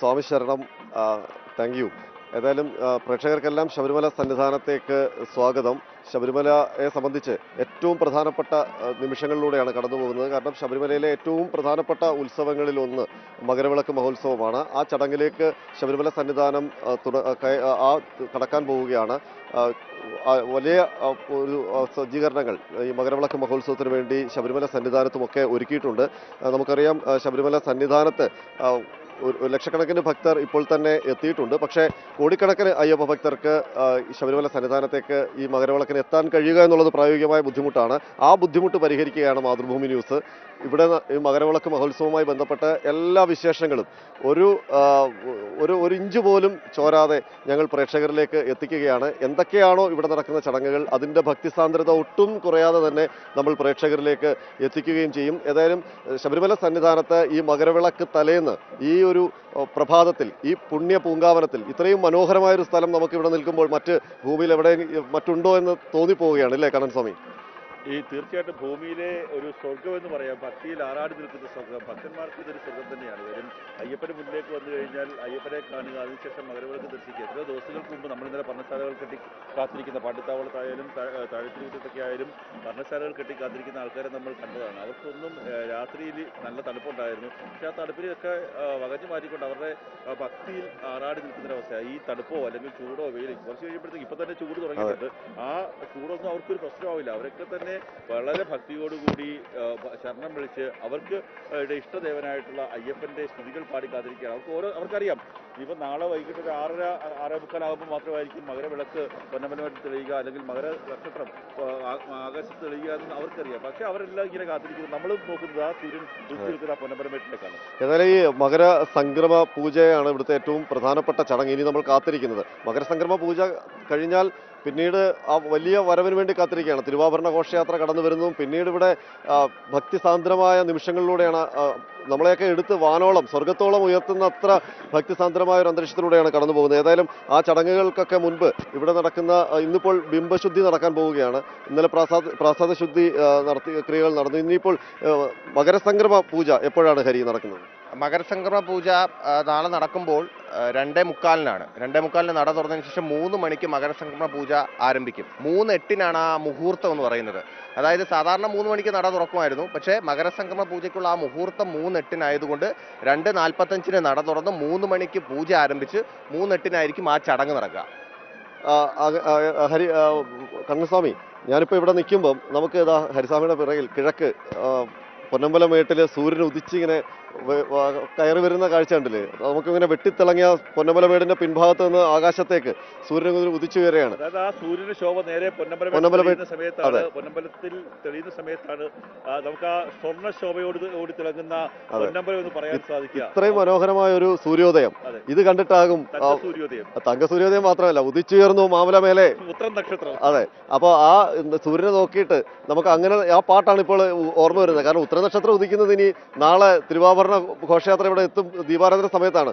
സ്വാമി ശരണം thank you ഏതായാലും പ്രേക്ഷകർക്കെല്ലാം ശബരിമല സന്നിധാനത്തേക്ക് സ്വാഗതം. ശബരിമലയെ സംബന്ധിച്ച് ഏറ്റവും പ്രധാനപ്പെട്ട നിമിഷങ്ങളിലൂടെയാണ് കടന്നു പോകുന്നത്. കാരണം ശബരിമലയിലെ ഏറ്റവും പ്രധാനപ്പെട്ട ഉത്സവങ്ങളിൽ ഒന്ന് മകരവിളക്ക് മഹോത്സവമാണ്. ആ ചടങ്ങിലേക്ക് ശബരിമല സന്നിധാനം ആ, കടക്കാൻ പോവുകയാണ്. വലിയ ഒരു സജ്ജീകരണങ്ങൾ ഈ മകരവിളക്ക് മഹോത്സവത്തിന് വേണ്ടി ശബരിമല സന്നിധാനത്തുമൊക്കെ ഒരുക്കിയിട്ടുണ്ട്. നമുക്കറിയാം ശബരിമല സന്നിധാനത്ത് ലക്ഷക്കണക്കിന് ഭക്തർ ഇപ്പോൾ തന്നെ എത്തിയിട്ടുണ്ട്. പക്ഷേ കോടിക്കണക്കിന് അയ്യപ്പ ഭക്തർക്ക് ശബരിമല സന്നിധാനത്തേക്ക് ഈ മകരവിളക്കിന് എത്താൻ കഴിയുക എന്നുള്ളത് പ്രായോഗികമായ ബുദ്ധിമുട്ടാണ്. ആ ബുദ്ധിമുട്ട് പരിഹരിക്കുകയാണ് മാതൃഭൂമി ന്യൂസ്. ഇവിടെ ഈ മകരവിളക്ക് മഹോത്സവവുമായി ബന്ധപ്പെട്ട എല്ലാ വിശേഷങ്ങളും ഒരു ഒരു ഒരു ഇഞ്ച് പോലും ചോരാതെ ഞങ്ങൾ പ്രേക്ഷകരിലേക്ക് എത്തിക്കുകയാണ്. എന്തൊക്കെയാണോ ഇവിടെ നടക്കുന്ന ചടങ്ങുകൾ അതിന്റെ ഭക്തിസാന്ദ്രത ഒട്ടും കുറയാതെ തന്നെ നമ്മൾ പ്രേക്ഷകരിലേക്ക് എത്തിക്കുകയും ചെയ്യും. ഏതായാലും ശബരിമല സന്നിധാനത്ത് ഈ മകരവിളക്ക് തലേന്ന് ഈ ഒരു പ്രഭാതത്തിൽ ഈ പുണ്യ പൂങ്കാവനത്തിൽ ഇത്രയും മനോഹരമായ ഒരു സ്ഥലം നമുക്ക് ഇവിടെ നിൽക്കുമ്പോൾ മറ്റ് ഭൂമിയിൽ എവിടെ മറ്റുണ്ടോ എന്ന് തോന്നിപ്പോവുകയാണ് അല്ലേ കണ്ണൻ സ്വാമി? ഈ തീർച്ചയായിട്ടും ഭൂമിയിലെ ഒരു സ്വർഗം എന്ന് പറയാം ഭക്തിയിൽ ആറാടി നിൽക്കുന്ന സ്വർഗം ഭക്തന്മാർക്ക് ഇതൊരു സ്വർഗം തന്നെയാണ്. കാര്യം അയ്യപ്പന് മുന്നിലേക്ക് വന്നു കഴിഞ്ഞാൽ അയ്യപ്പനെ കാണുക അതിനുശേഷം മകരവിളക്ക് ദർശിക്കുക. എത്രയോ ദിവസങ്ങൾക്ക് മുമ്പ് നമ്മൾ ഇന്നലെ പർണശാലകൾ കെട്ടി കാത്തിരിക്കുന്ന പാട്ടിത്താവളത്തായാലും താഴത്തിരിക്കത്തൊക്കെ ആയാലും പർണശാലകൾ കെട്ടി കാത്തിരിക്കുന്ന ആൾക്കാരെ നമ്മൾ കണ്ടതാണ്. അവർക്കൊന്നും രാത്രിയിൽ നല്ല തണുപ്പുണ്ടായിരുന്നു. പക്ഷേ ആ തണുപ്പിനെയൊക്കെ വകഞ്ഞു മാറ്റിക്കൊണ്ട് അവരുടെ ഭക്തിയിൽ ആറാടി നിൽക്കുന്നൊരവസ്ഥ ഈ തണുപ്പോ അല്ലെങ്കിൽ ചൂടോ വെയിൽ കുറച്ച് കഴിയുമ്പോഴത്തേക്ക് ഇപ്പൊ തന്നെ ചൂട് തുടങ്ങിയിട്ടുണ്ട്. ആ ചൂടൊന്നും അവർക്കൊരു പ്രശ്നമാവില്ല. അവരൊക്കെ തന്നെ വളരെ ഭക്തിയോടുകൂടി കൂടി ശരണം വിളിച്ച് അവർക്ക് ഇഷ്ടദേവനായിട്ടുള്ള അയ്യപ്പന്റെ സ്തുതികൾ പാടി കാത്തിരിക്കുകയാണ്. അവർക്ക് ഓരോ അവർക്കറിയാം ഇപ്പം നാളെ വൈകിട്ട് ഒരു ആറര ആറേ മുക്കാലാകുമ്പോൾ മാത്രമായിരിക്കും മകരവിളക്ക് പൊന്നമ്പലമായിട്ട് തെളിയുക അല്ലെങ്കിൽ മകര നക്ഷത്രം ആകാശത്ത് തെളിയുക എന്ന് അവർക്കറിയാം. പക്ഷെ അവരെല്ലാം ഇങ്ങനെ കാത്തിരിക്കുന്നത് നമ്മൾ നോക്കുന്നത് ആ സൂര്യൻ നിൽക്കുന്ന ആ പൊന്നമ്പലമേട്ടിലേക്കാണ് ഏതായാലും ഈ മകര സംക്രമ പൂജയാണ് ഇവിടുത്തെ ഏറ്റവും പ്രധാനപ്പെട്ട ചടങ്ങ് ഇനി നമ്മൾ കാത്തിരിക്കുന്നത്. മകരസംക്രമ പൂജ കഴിഞ്ഞാൽ പിന്നീട് ആ വലിയ വരവിന് വേണ്ടി കാത്തിരിക്കുകയാണ്. തിരുവാഭരണ ഘോഷയാത്ര കടന്നു വരുന്നതും പിന്നീട് ഇവിടെ ഭക്തി ഭക്തിസാന്ദ്രമായ നിമിഷങ്ങളിലൂടെയാണ് നമ്മളെയൊക്കെ എടുത്ത് വാനോളം സ്വർഗത്തോളം ഉയർത്തുന്ന അത്ര ഭക്തിസാന്ദ്രമായ ഒരു അന്തരീക്ഷത്തിലൂടെയാണ് കടന്നു പോകുന്നത്. ഏതായാലും ആ ചടങ്ങുകൾക്കൊക്കെ മുൻപ് ഇവിടെ നടക്കുന്ന ഇന്നിപ്പോൾ ബിംബശുദ്ധി നടക്കാൻ പോവുകയാണ്. ഇന്നലെ പ്രാസാദ പ്രാസാദ ശുദ്ധി നടത്തി ക്രിയകൾ നടന്നു. ഇനിയിപ്പോൾ മകരസംക്രമ പൂജ എപ്പോഴാണ് ഹരി നടക്കുന്നത്? മകരസംക്രമ പൂജ നാളെ നടക്കുമ്പോൾ രണ്ടേ മുക്കാലിനാണ്. രണ്ടേ മുക്കാലിന് നട തുറന്നതിന് ശേഷം മൂന്ന് മണിക്ക് മകരസംക്രമ പൂജ ആരംഭിക്കും. മൂന്ന് എട്ടിനാണ് ആ മുഹൂർത്തം എന്ന് പറയുന്നത്. അതായത് സാധാരണ മൂന്ന് മണിക്ക് നട തുറക്കുമായിരുന്നു. പക്ഷേ മകരസംക്രമ പൂജയ്ക്കുള്ള ആ മുഹൂർത്തം മൂന്ന് എട്ടിനായതുകൊണ്ട് രണ്ട് നാൽപ്പത്തഞ്ചിന് നട തുറന്ന് മൂന്ന് മണിക്ക് പൂജ ആരംഭിച്ച് മൂന്നെട്ടിനായിരിക്കും ആ ചടങ്ങ് നടക്കുക. ഹരി കണ്ണസ്വാമി ഞാനിപ്പോൾ ഇവിടെ നിൽക്കുമ്പം നമുക്ക് ഇതാ ഹരിസ്വാമിയുടെ പിറകിൽ കിഴക്ക് പൊന്നമ്പലമേട്ടിൽ മേട്ടിൽ സൂര്യൻ ഉദിച്ചിങ്ങനെ കയറി വരുന്ന കാഴ്ച കണ്ടില്ലേ? നമുക്കിങ്ങനെ വെട്ടിത്തിളങ്ങിയ പൊന്നമ്പല വീടിന്റെ പിൻഭാഗത്ത് നിന്ന് ആകാശത്തേക്ക് സൂര്യൻ ഇങ്ങനെ ഉദിച്ചു വരികയാണ് അതായത് ആ സൂര്യന്റെ ശോഭ നേരെ പൊന്നമ്പല പൊന്നമ്പലമേ- സമയത്താണ് പൊന്നമ്പലത്തിൽ തെളിയുന്ന സമയത്താണ് നമുക്ക് ആ സ്വർണ ശോഭയോട് ഓടി തിളങ്ങുന്ന പൊന്നമ്പലം എന്ന് പറയാൻ സാധിക്കുക. ഇത്രയും മനോഹരമായ ഒരു സൂര്യോദയം. ഇത് കണ്ടിട്ടാകും സൂര്യോദയം തങ്ക സൂര്യോദയം മാത്രമല്ല ഉദിച്ചുയർന്നു മാമല മേലെ ഉത്തരം നക്ഷത്രം. അതെ. അപ്പോൾ ആ സൂര്യനെ നോക്കിയിട്ട് നമുക്ക് അങ്ങനെ ആ പാട്ടാണ് ഇപ്പോൾ ഓർമ്മ വരുന്നത്. കാരണം ഉത്തരനക്ഷത്രം ഉദിക്കുന്നത് ഇനി നാളെ തിരുവാഭരണ ഘോഷയാത്ര ഇവിടെ എത്തും ദീപാരാധന സമയത്താണ്.